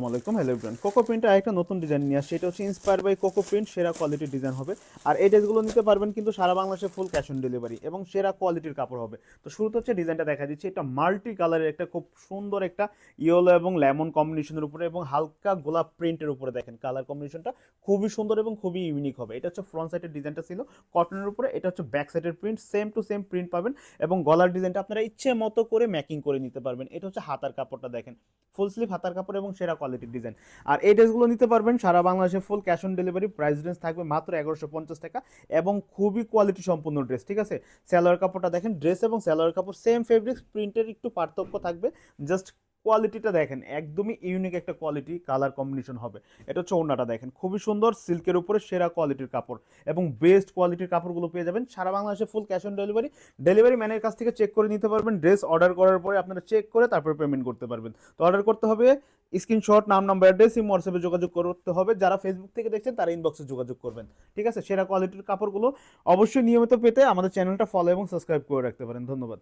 আসসালামাইকুম hello brand cocoa প্রিন্টের আরেকটা নতুন ডিজাইন নিয়ে আসছে। এটা হচ্ছে ইন্সপায়ার বাই কোকো প্রিন্ট সেরা কোয়ালিটির ডিজাইন হবে। আর এই ড্রেসগুলো নিতে পারবেন কিন্তু সারা বাংলাদেশে ফুল ক্যাশ অন ডেলিভারি এবং সেরা কোয়ালিটির কাপড় হবে। তো শুরুতে হচ্ছে ডিজাইনটা দেখা দিচ্ছি। এটা মাল্টি কালারের একটা খুব সুন্দর একটা ইয়েলো এবং লেমন কম্বিনেশনের উপরে এবং হালকা গোলাপ প্রিন্টের উপরে দেখেন কালার কম্বিনেশনটা খুবই সুন্দর এবং খুবই ইউনিক হবে। এটা হচ্ছে ফ্রন্ট সাইডের ডিজাইনটা ছিল। কটনের উপরে, এটা হচ্ছে ব্যাক সাইডের print same to same print পাবেন এবং গলার ডিজাইনটা আপনারা ইচ্ছে মতো করে ম্যাকিং করে নিতে পারবেন। এটা হচ্ছে হাতার কাপড়টা দেখেন। ফুল স্লিভ হাতার কাপড় এবং সেরা কোয়ালিটির ডিজাইন আর এই ড্রেসগুলো নিতে পারবেন, সারা বাংলাদেশে full cash on delivery price range থাকবে মাত্র এগারোশো পঞ্চাশ টাকা এবং খুবই কোয়ালিটি সম্পূর্ণ ড্রেস ঠিক আছে? স্যালোয়ার কাপড়টা দেখেন ড্রেস এবং স্যালোয়ার কাপড় সেম ফেব্রিক্স প্রিন্টের একটু পার্থক্য থাকবে জাস্ট কোয়ালিটিটা দেখেন, একদমই ইউনিক একটা কোয়ালিটি কালার কম্বিনেশন হবে। এটা হচ্ছে ওড়নাটা দেখেন, খুবই সুন্দর, সিল্কের উপরে সেরা কোয়ালিটির কাপড় এবং বেস্ট কোয়ালিটির কাপড়গুলো পেয়ে যাবেন। সারা বাংলাদেশে full cash on delivery delivery ম্যানের কাছ থেকে চেক করে নিতে পারবেন ড্রেস অর্ডার করার পরে আপনারা চেক করে তারপরে পেমেন্ট করতে পারবেন। তো অর্ডার করতে হবে স্ক্রিনশট নাম নাম্বার অ্যাড্রেস ইম হোয়াটসঅ্যাপে যোগাযোগ করতে হবে। যারা ফেসবুক থেকে দেখছেন, তারা ইনবক্সে যোগাযোগ করবেন। ঠিক আছে? সেরা কোয়ালিটির কাপড়গুলো অবশ্যই নিয়মিত পেতে আমাদের চ্যানেলটা ফলো এবং সাবস্ক্রাইব করে রাখতে পারেন। ধন্যবাদ।